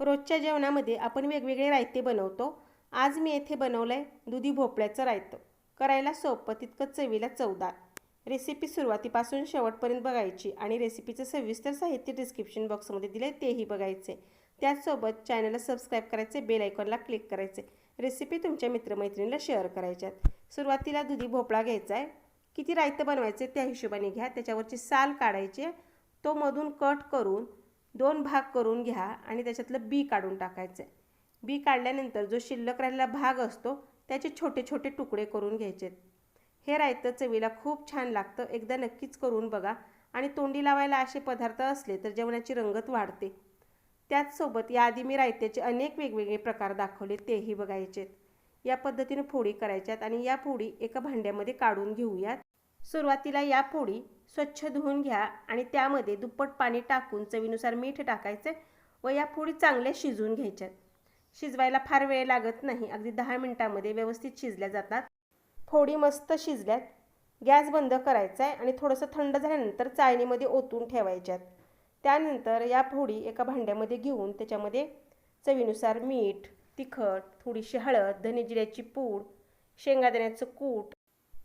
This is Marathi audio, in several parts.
रोजच्या जेवणामध्ये आपण वेगवेगळे रायते बनवतो. आज मी येथे बनवलं आहे दुधी भोपळ्याचं रायतं. करायला सोपं तितकं चवीला चवदार. रेसिपी सुरुवातीपासून शेवटपर्यंत बघायची आणि रेसिपीचं सविस्तर साहित्य डिस्क्रिप्शन बॉक्समध्ये दिलं आहे तेही बघायचे. त्याचसोबत चॅनलला सबस्क्राईब करायचे बेल आयकॉनला क्लिक करायचे. रेसिपी तुमच्या मित्रमैत्रिणीला शेअर करायच्यात. सुरुवातीला दुधी भोपळा घ्यायचा आहे किती रायतं बनवायचे त्या हिशोबाने घ्या. त्याच्यावरची साल काढायची आहे. तो मधून कट करून दोन भाग करून घ्या आणि त्याच्यातलं बी काढून टाकायचं आहे बी काढल्यानंतर जो शिल्लक राहिलेला भाग असतो त्याचे छोटे छोटे तुकडे करून घ्यायचे. हे रायतं चवीला खूप छान लागतं एकदा नक्कीच करून बघा. आणि तोंडी लावायला असे पदार्थ असले तर जेवणाची रंगत वाढते. त्याचसोबत याआधी मी रायत्याचे अनेक वेगवेगळे प्रकार दाखवले तेही बघायचेत. या पद्धतीने फोडी करायच्यात आणि या फोडी एका भांड्यामध्ये काढून घेऊयात. सुरुवातीला या फोडी स्वच्छ धुवून घ्या आणि त्यामध्ये दुप्पट पाणी टाकून चवीनुसार मीठ टाकायचे व या फोडी चांगल्या शिजवून घ्यायच्यात शिजवायला फार वेळ लागत नाही अगदी दहा मिनटामध्ये व्यवस्थित शिजल्या जातात. फोडी मस्त शिजल्यात. गॅस बंद करायचा आहे आणि थोडंसं थंड झाल्यानंतर चाळणीमध्ये ओतून ठेवायच्यात. त्यानंतर या फोडी एका भांड्यामध्ये घेऊन त्याच्यामध्ये चवीनुसार मीठ तिखट थोडीशी हळद धनेजिऱ्याची पूड शेंगादाण्याचं कूट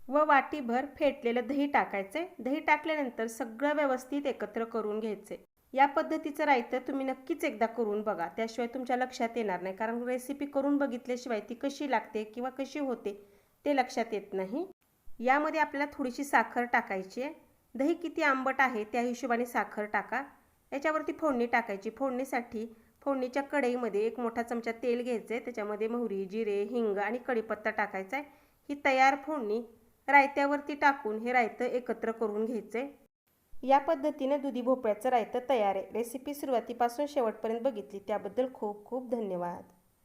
व वाटीभर फेटलेलं दही टाकायचे. दही टाकल्यानंतर सगळं व्यवस्थित एकत्र करून घ्यायचे. या पद्धतीचं रायतं तुम्ही नक्कीच एकदा करून बघा. त्याशिवाय तुमच्या लक्षात येणार नाही कारण रेसिपी करून बघितल्याशिवाय ती कशी लागते किंवा कशी होते ते लक्षात येत नाही. यामध्ये आपल्याला थोडीशी साखर टाकायची आहे. दही किती आंबट आहे त्या हिशोबाने साखर टाका. याच्यावरती फोडणी टाकायची. फोडणीसाठी फोडणीच्या कढईमध्ये एक मोठा चमचा तेल घ्यायचं आहे त्याच्यामध्ये मोहरी जिरे हिंग आणि कढीपत्ता टाकायचा आहे. ही तयार फोडणी रायत्यावरती टाकून हे रायतं एकत्र करून घ्यायचे. या पद्धतीने दुधी भोपळ्याचं रायतं तयार आहे. रेसिपी सुरुवातीपासून शेवटपर्यंत बघितली. त्याबद्दल खूप खूप धन्यवाद.